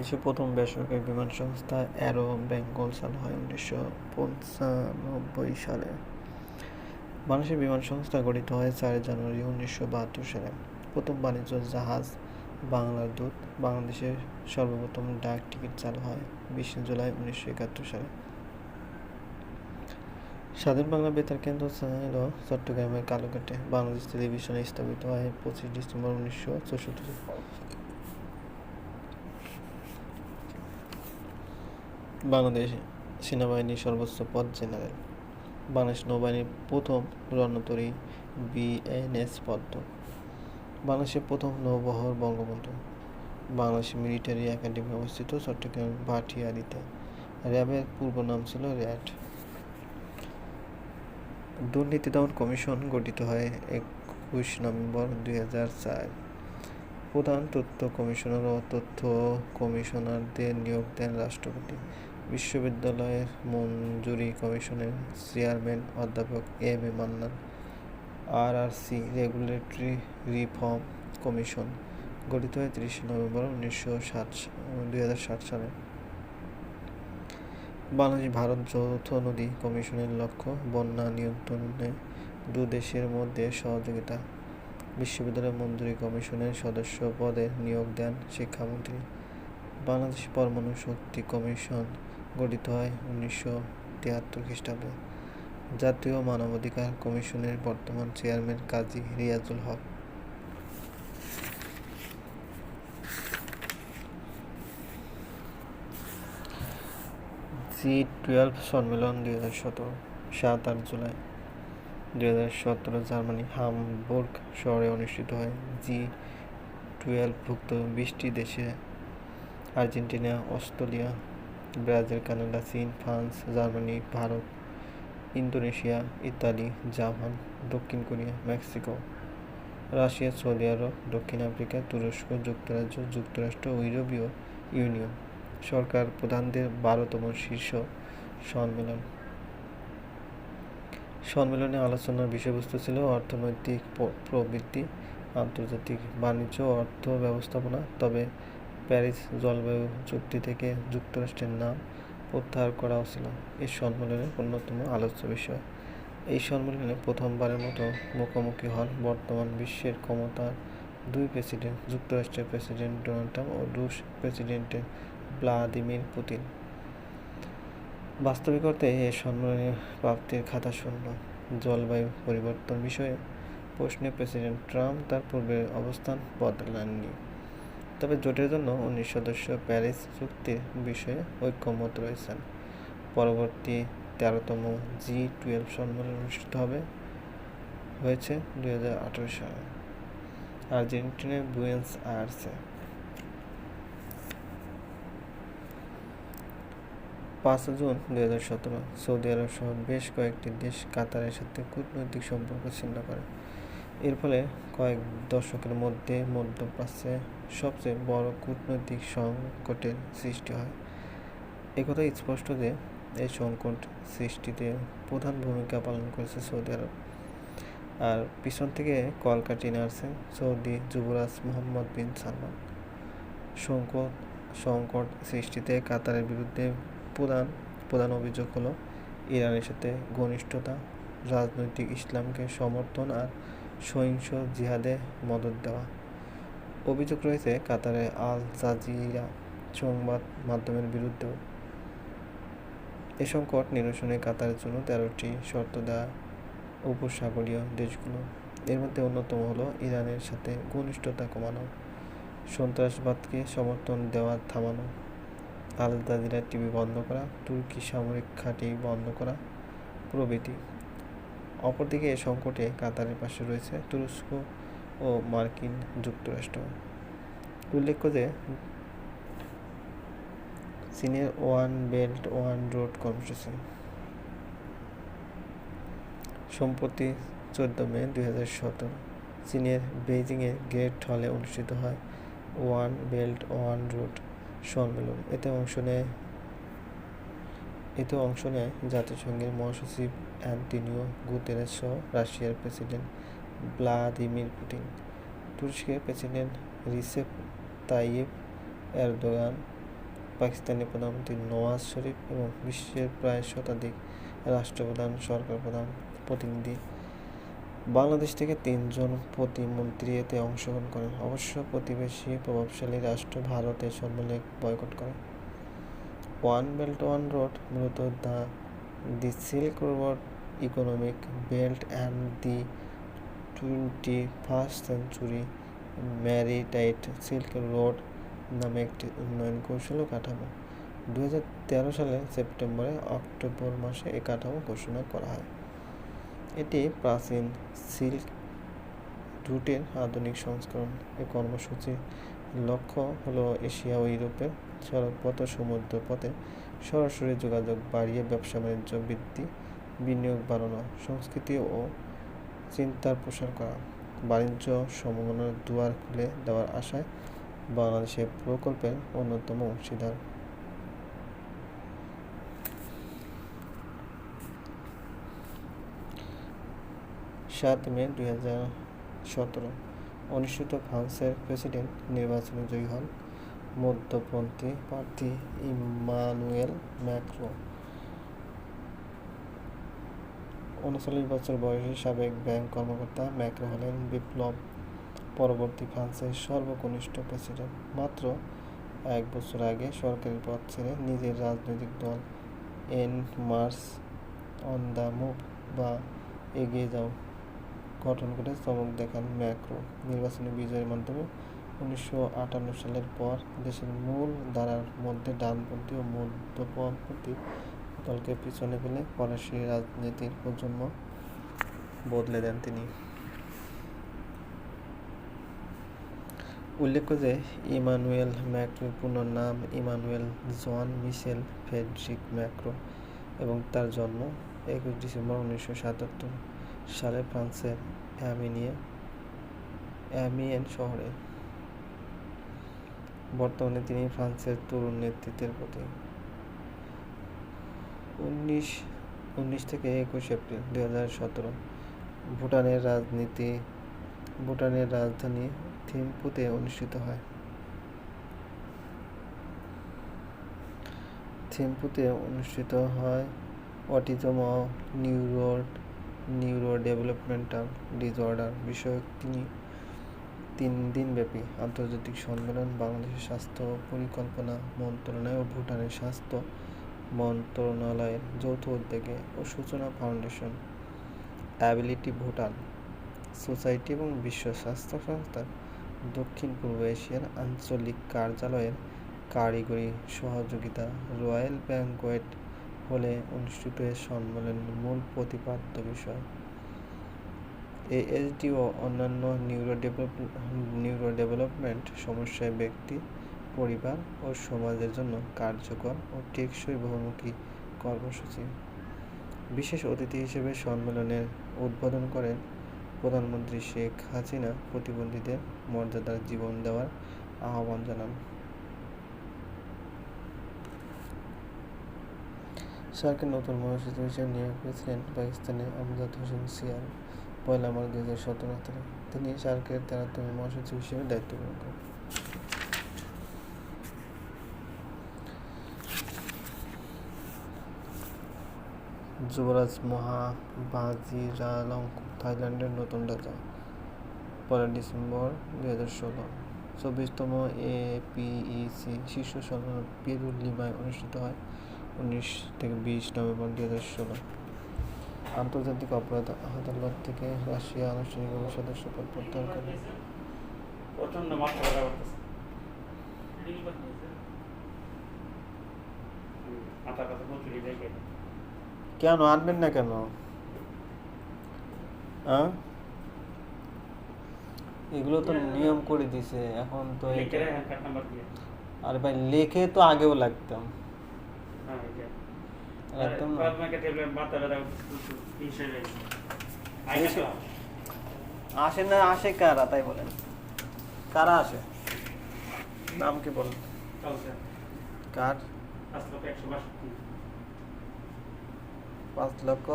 বাংলাদেশের প্রথম বেসরকারি বিমান সংস্থা অ্যারো বেঙ্গল চালু হয় উনিশশো পঁচানব্বই সালে। বাংলাদেশের বিমান সংস্থা গঠিত হয় চার জানুয়ারি উনিশশো বাহাত্তর সালে। প্রথম বাণিজ্য জাহাজ, বাংলার দূত, বাংলাদেশের সর্বপ্রথম ডাক টিকিট চালু হয় বিশে জুলাই উনিশশো একাত্তর সালে। স্বাধীন বাংলা বেতার কেন্দ্র ছিল চট্টগ্রামের কালুঘাটে। বাংলাদেশ টেলিভিশনে স্থাপিত হয় পঁচিশ ডিসেম্বর উনিশশো চৌষট্টি। বাংলাদেশ সেনাবাহিনীর সর্বোচ্চ পদ জেনারেল। বাংলাদেশ নৌবাহিনীর প্রথম রণতরী বিএনএস পদ্ম বাংলাদেশের প্রথম নৌবহর বঙ্গবন্ধু। বাংলাদেশ মিলিটারি একাডেমি অবস্থিত চট্টগ্রাম ভাটিয়ারিতে র্যাবের পূর্ব নাম ছিল র্যাড দুর্নীতি দমন কমিশন গঠিত হয় একুশ নভেম্বর দুই চার। প্রধান তথ্য কমিশনার ও তথ্য কমিশনারদের নিয়োগ দেন রাষ্ট্রপতি। বিশ্ববিদ্যালয়ের মঞ্জুরি কমিশনের চেয়ারম্যান অধ্যাপক এম এ মান্নান আর সি রেগুলেটরি রিফর্ম কমিশন, গঠিত হয় তিরিশে নভেম্বর উনিশশো ষাট দুই হাজার ষাট সালে। বাংলাদেশ ভারত যৌথ নদী কমিশনের লক্ষ্য বন্যা নিয়ন্ত্রণে দু দেশের মধ্যে সহযোগিতা। বিশ্ববিদ্যালয় মঞ্জুরি কমিশনের সদস্য পদে নিয়োগ দেন শিক্ষামন্ত্রী। বাংলাদেশ পরমাণু শক্তি কমিশন গঠিত হয় উনিশশো তিয়াত্তর খ্রিস্টাব্দে। জাতীয় মানবাধিকার কমিশনের বর্তমান chairman Kazi Riazul Haque. G twelve সম্মেলন দুই হাজার সতেরো, সাত আট জুলাই দুই হাজার সতেরো জার্মানি হামবুর্গ শহরে অনুষ্ঠিত হয়। জি টুয়েলভভুক্ত বিশটি দেশে আর্জেন্টিনা, অস্ট্রেলিয়া ব্রাজিল, কানাডা, চীন, France, Germany, Bharat, Indonesia, Italy, Japan, দক্ষিণ Korea, Mexico, Russia, Saudi Arab, দক্ষিণ আফ্রিকা, তুরস্ক, যুক্তরাজ্য, যুক্তরাষ্ট্র, ইউরোপীয় ইউনিয়ন সরকার প্রধানদের বারোতম শীর্ষ সম্মেলন। সম্মেলনে আলোচনার বিষয়বস্তু ছিল অর্থনৈতিক প্রবৃদ্ধি আন্তর্জাতিক বাণিজ্য অর্থ ব্যবস্থাপনা। তবে প্যারিস জলবায়ু চুক্তি থেকে যুক্তরাষ্ট্রের নাম প্রত্যাহার করা হয়েছিল। এই সম্মেলনের অন্যতম আলোচ্য বিষয়। এই সম্মেলনে প্রথমবারের মতো মুখোমুখি হন বর্তমান বিশ্বের ক্ষমতার দুই প্রেসিডেন্ট, যুক্তরাষ্ট্রের প্রেসিডেন্ট ডোনাল্ড ট্রাম্প ও রুশ প্রেসিডেন্ট ভ্লাদিমির পুতিন। বাস্তবিক অর্থে এই সম্মেলনের প্রাপ্তির খাতা শূন্য। জলবায়ু পরিবর্তন বিষয়ে প্রশ্নে প্রেসিডেন্ট ট্রাম্প তার পূর্বের অবস্থান বদলাননি। তবে জোটের জন্য উনিশ সদস্য প্যারিস চুক্তির বিষয়ে ঐক্যমত রয়েছেন। পরবর্তী তেরোতম জি টুয়েলভ সম্মেলন অনুষ্ঠিত হবে, হয়েছে দুই হাজার আঠারো সালে। আর্জেন্টিনার বুয়েন্স আয়ার্সে। পাঁচ জুন দুই হাজার সতেরো, সৌদি আরব সহ বেশ কয়েকটি দেশ কাতারের সাথে কূটনৈতিক সম্পর্ক ছিন্ন করে। এর ফলে কয়েক দশকের মধ্যে মধ্যপ্রাচ্যে সবচেয়ে বড় কূটনৈতিক সংকটের সৃষ্টি হয়। একথা স্পষ্ট যে এই সংকট সৃষ্টিতে প্রধান ভূমিকা পালন করেছে সৌদি আরব। আর পিছন থেকে কল কাটিয়ে নাড়ছেন সৌদি যুবরাজ মোহাম্মদ বিন সালমান। সংকট সংকট সৃষ্টিতে কাতারের বিরুদ্ধে প্রধান প্রধান অভিযোগ হলো, ইরানের সাথে ঘনিষ্ঠতা, রাজনৈতিক ইসলামকে সমর্থন আর সহিংস জিহাদে মদত দেওয়া। অভিযোগ রয়েছে, কাতারে আল জাজিরা সংবাদ মাধ্যমের বিরুদ্ধেও। এ সংকট নিরসনে কাতারের জন্য তেরোটি শর্ত দেওয়া উপসাগরীয় দেশগুলো। এর মধ্যে অন্যতম হলো ইরানের সাথে ঘনিষ্ঠতা কমানো, সন্ত্রাসবাদকে সমর্থন দেওয়া থামানো, আল জাজিরা টিভি বন্ধ করা, তুর্কি সামরিক ঘাঁটি বন্ধ করা প্রভৃতি। অপরদিকে এ সংকটে কাতারের পাশে রয়েছে তুরস্ক ও মার্কিন যুক্তরাষ্ট্র। উল্লেখ্য যে, চীনের ওয়ান বেল্ট, ওয়ান রোড কর্মসূচি সম্প্রতি চোদ্দ মে দুই হাজার সতেরো চীনের বেইজিংয়ের গ্রেট হলে অনুষ্ঠিত হয় ওয়ান বেল্ট, ওয়ান রোড সম্মেলন। এতে অংশ নেয়, এতে অংশ নেয় জাতিসংঘের মহাসচিব অ্যান্টনিও গুতেরেস সহ রাশিয়ার প্রেসিডেন্ট ভ্লাদিমির পুতিন। তুরস্কের president Recep Tayyip Erdogan Pakistani প্রধানমন্ত্রী নওয়াজ শরীফ এবং বিশ্বের প্রায় শতাধিক রাষ্ট্রপ্রধান সরকার প্রধান প্রতিনিধি বাংলাদেশ থেকে তিনজন প্রতিমন্ত্রী এতে অংশগ্রহণ করেন। অবশ্য প্রতিবেশী প্রভাবশালী রাষ্ট্র ভারত সম্মেলনে বয়কট করে। ওয়ান বেল্ট, ওয়ান রোড, মূলত the the silk road belt and the twenty first century maritime silk road নামে একটি উন্নয়ন কৌশল কাঠামো। দু সালে সেপ্টেম্বরে অক্টোবর মাসে এ কাঠামো ঘোষণা করা হয়। এটি প্রাচীন সিল্ক রুটের আধুনিক সংস্করণ। এই কর্মসূচির লক্ষ্য হলো এশিয়া ও ইউরোপের সড়কপথ ও সমুদ্র পথে সরাসরি যোগাযোগ বাড়িয়ে ব্যবসা বাণিজ্য বৃদ্ধি বিনিয়োগ বাড়ানো, সংস্কৃতি ও চিন্তার প্রসার করা, বাণিজ্য সম্ভাবনার দুয়ার খুলে দেওয়ার আশায় বাংলাদেশের প্রকল্পের অন্যতম অংশীদার। সাত মে দুই হাজার সতেরো, অনুষ্ঠিত ফ্রান্সের প্রেসিডেন্ট নির্বাচনে জয়ী হন মধ্যপন্থী প্রার্থী ইমানুয়েল ম্যাক্রো। উনচল্লিশ বছর বয়সী সাবেক ব্যাংক কর্মকর্তা ম্যাক্রো হলেন বিপ্লব পরবর্তী ফ্রান্সের সর্বকনিষ্ঠ প্রেসিডেন্ট। মাত্র এক বছর আগে সরকারি পদ ছেড়ে নিজের রাজনৈতিক দল En Marche on the move বা এগিয়ে যাও গঠন করে চমক দেখান ম্যাক্রো। নির্বাচনী বিজয়ের মাধ্যমে উনিশশো আটান্ন সালের পর দেশের মূল ধারার মধ্যে ডানপন্থী ও মধ্যপন্থী দলকে পিছনে ফেলে ফরাসি রাজনীতির প্রজন্ম বদলে দেন তিনি। উল্লেখ্য যে, ইমানুয়েল ম্যাক্রোর পূর্ণ নাম Emmanuel Jean Michel Frederic Macron এবং তার জন্ম একুশ ডিসেম্বর উনিশশো সাতাত্তর সালে ফ্রান্সের অ্যামিনিয়ে, অ্যামিয়েন শহরে। বর্তমানে তিনি ফ্রান্সের তরুণ নেতৃত্বের প্রতি উনিশ উনিশ থেকে একুশ এপ্রিল দু হাজার সতেরো, ভুটানের রাজনীতি, ভুটানের রাজধানী থিম্পুতে অনুষ্ঠিত হয়। থিম্পুতে অনুষ্ঠিত হয় autism neuro neuro developmental disorder বিষয়ক তিনি তিন দিনব্যাপী আন্তর্জাতিক সম্মেলন, বাংলাদেশের স্বাস্থ্য পরিকল্পনা মন্ত্রণালয় ও ভুটানের স্বাস্থ্য মন্ত্রণালয়ের যৌথ উদ্যোগে ও সূচনা ফাউন্ডেশন, অ্যাবিলিটি ভুটান, সোসাইটি এবং বিশ্ব স্বাস্থ্য সংস্থার দক্ষিণ পূর্ব এশিয়ার আঞ্চলিক কার্যালয়ের কারিগরি সহযোগিতা রয়্যাল ব্যাংকোয়েট হলে অনুষ্ঠিত এ সম্মেলনের মূল প্রতিপাদ্য বিষয়। এএসডি ও অন্যান্য নিউরো ডেভেলপ নিউরো ডেভেলপমেন্ট সমস্যায় ব্যক্তি পরিবার ও সমাজের জন্য কার্যকর ও টেকসই বহুমুখী কর্মসূচি। বিশেষ অতিথি হিসেবে সম্মেলনের উদ্বোধন করেন প্রধানমন্ত্রী শেখ হাসিনা, প্রতিবন্ধীদের মর্যাদার জীবন দেওয়ার আহ্বান জানান। সার্কের নতুন মহাসচিব হিসেবে নিয়োগ পেয়েছিলেন পাকিস্তানের আমজাদ হোসেন সিয়াল পয়লা মার্চ দুই হাজার সতেরো তিনি সার্কের তেরোতম মহাসচিব হিসেবে দায়িত্ব গ্রহণ করেন। যুবরাজ মহা বাজিরালঙ্কু থাইল্যান্ডের নতুন রাজা পয়লা ডিসেম্বর দুই হাজার ষোলো। চব্বিশতম এপিইসি শীর্ষ সম্মেলন পেরু লিমায় অনুষ্ঠিত হয় উনিশ থেকে বিশ নভেম্বর দুই হাজার ষোলো। আন্তর্জাতিক অপরাধ আদালত থেকে রাশিয়া আনুষ্ঠানিকভাবে সদস্য পদ প্রত্যাহার করে। প্রচণ্ড মাথা ব্যথা করতেছে। মাথা ব্যথা প্রচুর দেখে কেন? আনবেন না কেন? হ্যাঁ? এগুলো তো নিয়ম করে দিছে এখন তো আরে ভাই লেখে তো আগেও লাগতাম। হ্যাঁ একদম আসে না আসে কারা? তাই বলেন। কারা আসে? নাম কি বলেন? কার? একশো বাষট্টি। পাঁচ লক্ষ।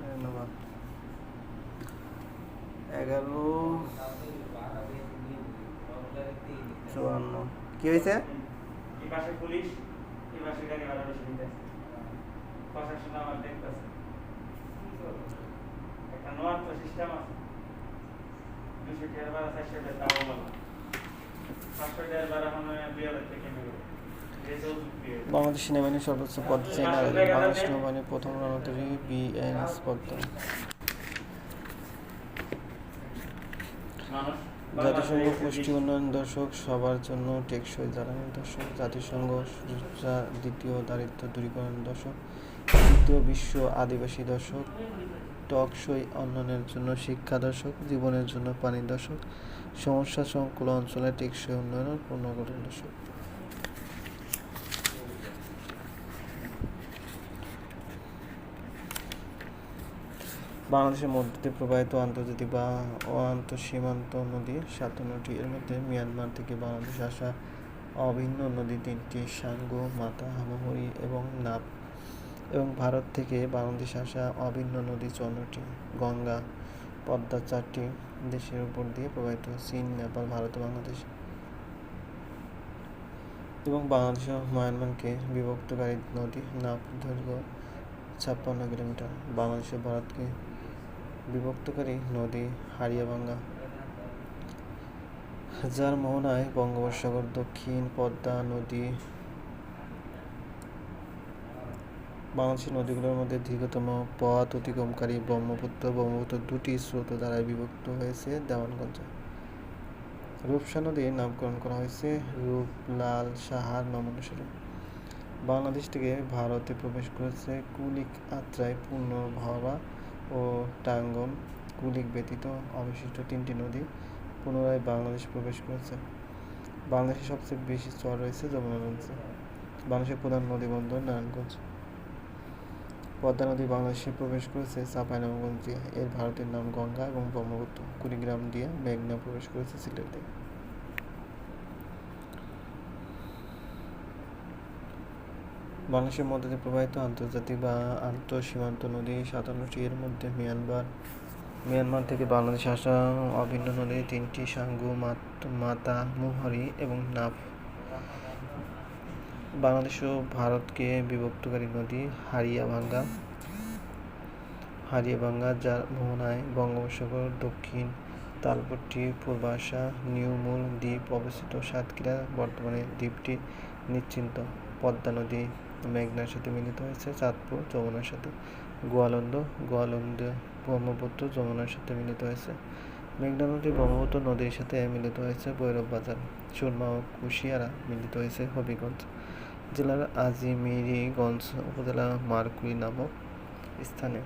ধন্যবাদ। এগারো, চুয়ান্ন। কি হয়েছে? একটা নোয়ার তো সিস্টেম আছে। দুশো ভাড়া চারশো টাকা বাংলাদেশ সেনাবাহিনীর সর্বোচ্চ পদ জেনারেল বাংলাদেশ সেনাবাহিনীর প্রথম রণতরী বিএনএস মানুষ জাতিসংঘ পুষ্টি উন্নয়ন দশক সবার জন্য টেকসই জ্বালানি দশক জাতিসংঘ দ্বিতীয় দারিদ্র দূরীকরণ দশক তৃতীয় বিশ্ব আদিবাসী দশক টকসই উন্নয়নের জন্য শিক্ষা দর্শক। জীবনের জন্য পানি দশক সমস্যা সংকুল অঞ্চলে টেকসই উন্নয়নের পুনর্গঠন দশক বাংলাদেশের মধ্য দিয়ে প্রবাহিত আন্তর্জাতিক বা আন্তঃসীমান্ত নদী সাতান্নটি এর মধ্যে মিয়ানমার থেকে বাংলাদেশ আসা অভিন্ন নদী তিনটি, সাঙ্গু, মাতা হামাহরি এবং নাপ। এবং ভারত থেকে বাংলাদেশ আসা অভিন্ন নদী চৌন্নটি গঙ্গা, পদ্মা চারটি। দেশের উপর দিয়ে প্রবাহিত চীন, নেপাল, ভারত ও বাংলাদেশ। এবং বাংলাদেশ ও মায়ানমারকে বিভক্তকারী নদী নাপ দৈর্ঘ্য ছাপ্পান্ন কিলোমিটার। বাংলাদেশ ও ভারতকে বিভক্তকারী নদী হারিয়াভাঙ্গা। যার মোহনায় বঙ্গোপসাগর, দক্ষিণ পদ্মা নদী বাংলাদেশের নদীগুলোর মধ্যে দীর্ঘতম পথ অতিক্রমকারী ব্রহ্মপুত্র ব্রহ্মপুত্র দুটি স্রোত দ্বারা বিভক্ত হয়েছে দেওয়ানগঞ্জ। রূপসা নদীর নামকরণ করা হয়েছে রূপলাল সাহার নাম অনুসারে। বাংলাদেশ থেকে ভারতে প্রবেশ করেছে কুলিক আত্রায় পূর্ণ ভরা ও টাঙ্গন। কুলিক ব্যতীত অবশিষ্ট তিনটি নদী পুনরায় বাংলাদেশ প্রবেশ করেছে। বাংলাদেশের সবচেয়ে বেশি চর রয়েছে যমুনাগঞ্জে বাংলাদেশের প্রধান নদী বন্দর নারায়ণগঞ্জ। পদ্মা নদী বাংলাদেশে প্রবেশ করেছে চাঁপাইনবাবগঞ্জ দিয়ে। এর ভারতের নাম গঙ্গা এবং ব্রহ্মপুত্র। কুড়িগ্রাম দিয়ে মেঘনা প্রবেশ করেছে সিলেটে। বাংলাদেশের মধ্যে প্রবাহিত আন্তর্জাতিক বা আন্তঃসীমান্ত নদী সাতান্নটি। এর মধ্যে মিয়ানমার। মিয়ানমার থেকে বাংলাদেশ আসা অভিন্ন নদী তিনটি, সাঙ্গু, মাতা মুহারি এবং নাফ। বাংলাদেশ ও ভারতকে বিভক্তকারী নদী হারিয়াভাঙ্গা হারিয়াভাঙ্গা যার মোহনায় বঙ্গোপসাগর, দক্ষিণ তালপট্টি, পূর্বাশা নিউমুল দ্বীপ অবস্থিত সাতক্ষীরা বর্তমানে দ্বীপটি নিশ্চিন্ত। পদ্মা নদী মেঘনার সাথে মিলিত হয়েছে, চাঁদপুর যমুনার সাথে। গোয়ালন্দ গোয়ালন্দ ব্রহ্মপুত্র যমুনার সাথে মিলিত হয়েছে। মেঘনা নদী ব্রহ্মপুত্র নদীর সাথে মিলিত হয়েছে ভৈরব বাজার। সুরমা ও কুশিয়ারা মিলিত হয়েছে হবিগঞ্জ। জেলার আজিমিরিগঞ্জ উপজেলা মারকুই নামক স্থানে।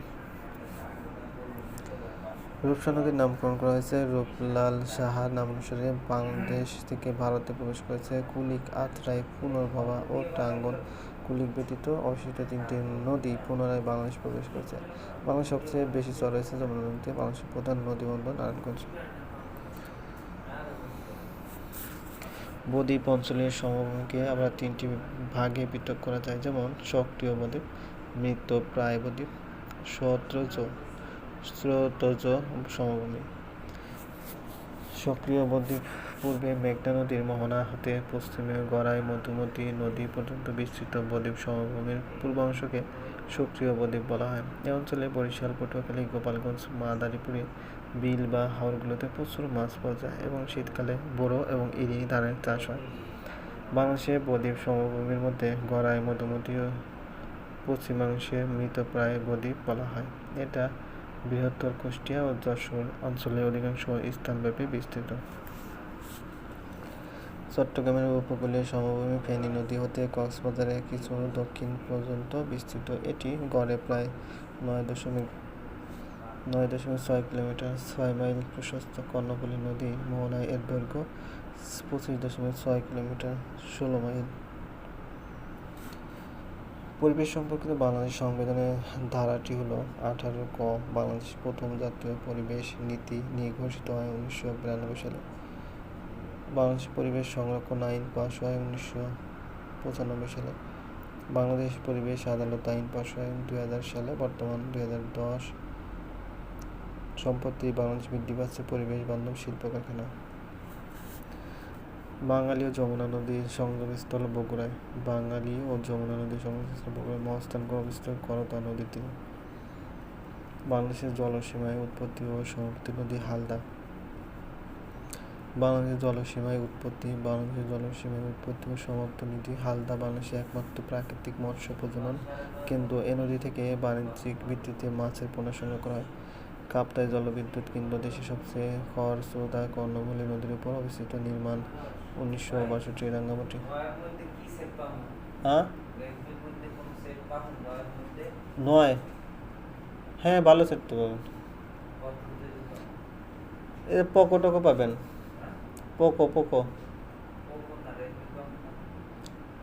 রূপসা নদীর নামকরণ করা হয়েছে। রূপলাল সাহার নাম অনুসারে বাংলাদেশ থেকে ভারতে প্রবেশ করেছে। কুলিক আত্রাই পুনর্ভবা ও টাঙ্গন কুলিক ব্যতীত অবশিষ্ট তিনটি নদী পুনরায় বাংলাদেশ প্রবেশ করেছে। বাংলাদেশ সবচেয়ে বেশি চর রয়েছে যমুনা নদীতে। বাংলাদেশের প্রধান নদী বন্দর নারায়ণগঞ্জ। বদ্বীপ অঞ্চলের সমভূমিকে আবার তিনটি ভাগে পৃথক করা যায়। যেমন, সক্রিয় বদ্বীপ মৃত প্রায় বদ্বীপ স্রোতজ স্রোতজ সমভূমি। সক্রিয় বদ্বীপ পূর্বে মেঘনা নদীর মোহনা হতে পশ্চিমে গড়াই, মধুমতি নদী পর্যন্ত বিস্তৃত বদ্বীপ সমভূমির পূর্বাংশকে সক্রিয় বদ্বীপ বলা হয় এ অঞ্চলে বরিশাল, পটুয়াখালী, গোপালগঞ্জ, মাদারীপুরে বিল বা হাওরগুলোতে প্রচুর মাছ পাওয়া যায় এবং শীতকালে বোরো এবং ইরি ধানের চাষ হয়। বাংলাদেশে বদ্বীপ সমভূমির মধ্যে গড়াই, মধুমতি ও পশ্চিমাংশে মৃতপ্রায় বদ্বীপ বলা হয়। এটা বৃহত্তর কুষ্টিয়া ও যশোর অঞ্চলে অধিকাংশ স্থানব্যাপী বিস্তৃত। চট্টগ্রামের উপকূলীয় সমভূমি ফেনী নদী হতে কক্সবাজারের কিছু দক্ষিণ পর্যন্ত বিস্তৃত। এটি গড়ে প্রায় নয় দশমিক নয় দশমিক ছয় কিলোমিটার, ছয় মাইল প্রশস্ত কর্ণফুলী নদী মোহনায় এর দৈর্ঘ্য পঁচিশ দশমিক ছয় কিলোমিটার, ষোলো মাইল। পরিবেশ সম্পর্কিত বাংলাদেশ সংবিধানের ধারাটি হলো আঠারো ক, বাংলাদেশ প্রথম জাতীয় পরিবেশ নীতি নিয়ে ঘোষিত হয় উনিশশো বিরানব্বই সালে। বাংলাদেশ পরিবেশ সংরক্ষণ আইন পাস হয় উনিশশো পঁচানব্বই সালে। বাংলাদেশ পরিবেশ আদালত আইন পাস হয় দুই হাজার সালে। বর্তমান দুই হাজার দশ সম্পত্তি, বাংলাদেশ বৃদ্ধি পাচ্ছে পরিবেশ বান্ধব শিল্প কারখানা। বাঙালি ও যমুনা নদীর সংযোগস্থল বগুড়ায়। বাঙালি ও যমুনা নদীর সংযোগস্থল বগুড়ায় মহাস্থান গর্ভস্থ করতা নদীর তীরে বাংলাদেশের জলসীমায় উৎপত্তি ও সমাপ্তি নদী হালদা। বাংলাদেশের জলসীমায় উৎপত্তি, বাংলাদেশের জলসীমায় উৎপত্তি ও সমাপ্ত নীতি হালদা বাংলাদেশের একমাত্র প্রাকৃতিক মৎস্য প্রজনন কেন্দ্র। এ নদী থেকে বাণিজ্যিক ভিত্তিতে মাছের পোনা সংগ্রহ করা হয়। কাপ্তাই জলবিদ্যুৎ কেন্দ্র দেশের সবচেয়ে খরস্রোতা কর্ণফুলী নদীর উপর অবস্থিত নির্মাণ উনিশশো বাষট্টি রাঙ্গামাটি। হ্যাঁ? নয়। হ্যাঁ ভালো সেট তো। পাবেন এ পোকো টোকো পাবেন। Poco Poco.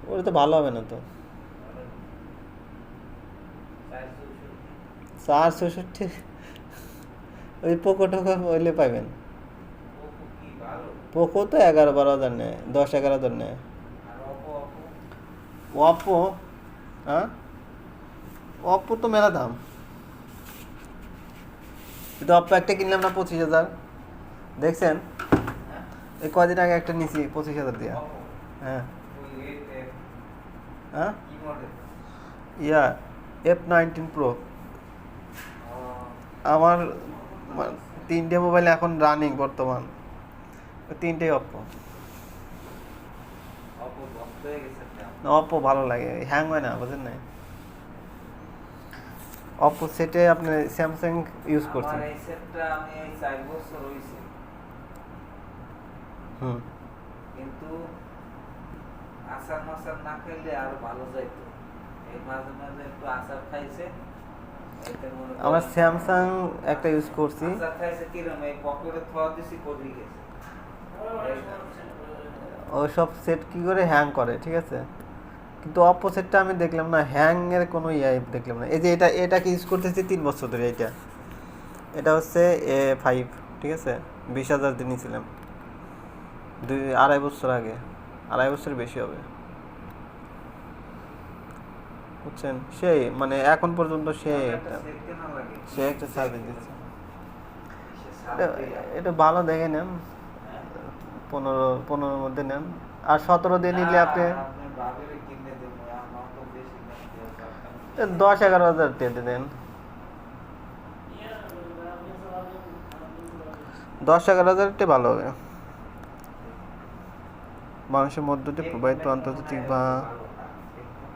ওটা তো ভালো হবে না তো। চার চৌষট্টি। ওই পোকো টোকো হইলে পাবেন পোকো তো এগারো বারো হাজার নেয়, দশ এগারো হাজার নেয়। অপো হ্যাঁ? অপো তো মেলা দাম। কিন্তু অপো একটা কিনলাম না পঁচিশ হাজার। দেখছেন? এই কদিন আগে একটা নিছি পঁচিশ হাজার দিয়া। হ্যাঁ। হ্যাঁ? কি model yeah F nineteen pro আমার তিনটে মোবাইল এখন রানিং বর্তমান। তিনটেই অপো অপো ভালো লাগে হ্যাং হয় না বুঝেন না অপো সেটে আপনি স্যামসাং ইউজ করছেন। এই সেটটা আমি এই চার বছর হইছে। কিন্তু আচার মাচার না খাইলে আরও ভালো যাইতো। এই মাঝে মাঝে একটু আচার খাইছে আমার স্যামসাং একটা ইউজ করছি। আচার খাইছে কিরম এই পকেটে থোয়া দিছি পড়ে গেছে। ওই সব সেট কি করে হ্যাং করে ঠিক আছে? কিন্তু অপো সেটটা আমি দেখলাম না হ্যাং এর কোনো ইয়ে দেখলাম না। এই যে এটা এটাকে ইউজ করতেছি তিন বছর ধরে এটা এটা হচ্ছে এ ফাইভ ঠিক আছে? বিশ হাজার দিয়ে নিয়েছিলাম দুই আড়াই বছর আগে। আড়াই বছর বেশি হবে। বুঝছেন? সেই মানে এখন পর্যন্ত সে একটা সে একটা সার্ভিস দিচ্ছে। এটা ভালো দেখে নেন। পনেরো পনেরোর মধ্যে নেন। আর সতেরো দিয়ে নিলে আপনি দশ এগারো হাজার দিয়ে দেন। দশ এগারো হাজারটা ভালো হবে। মানুষের মধ্য দিয়ে প্রবাহিত আন্তর্জাতিক বা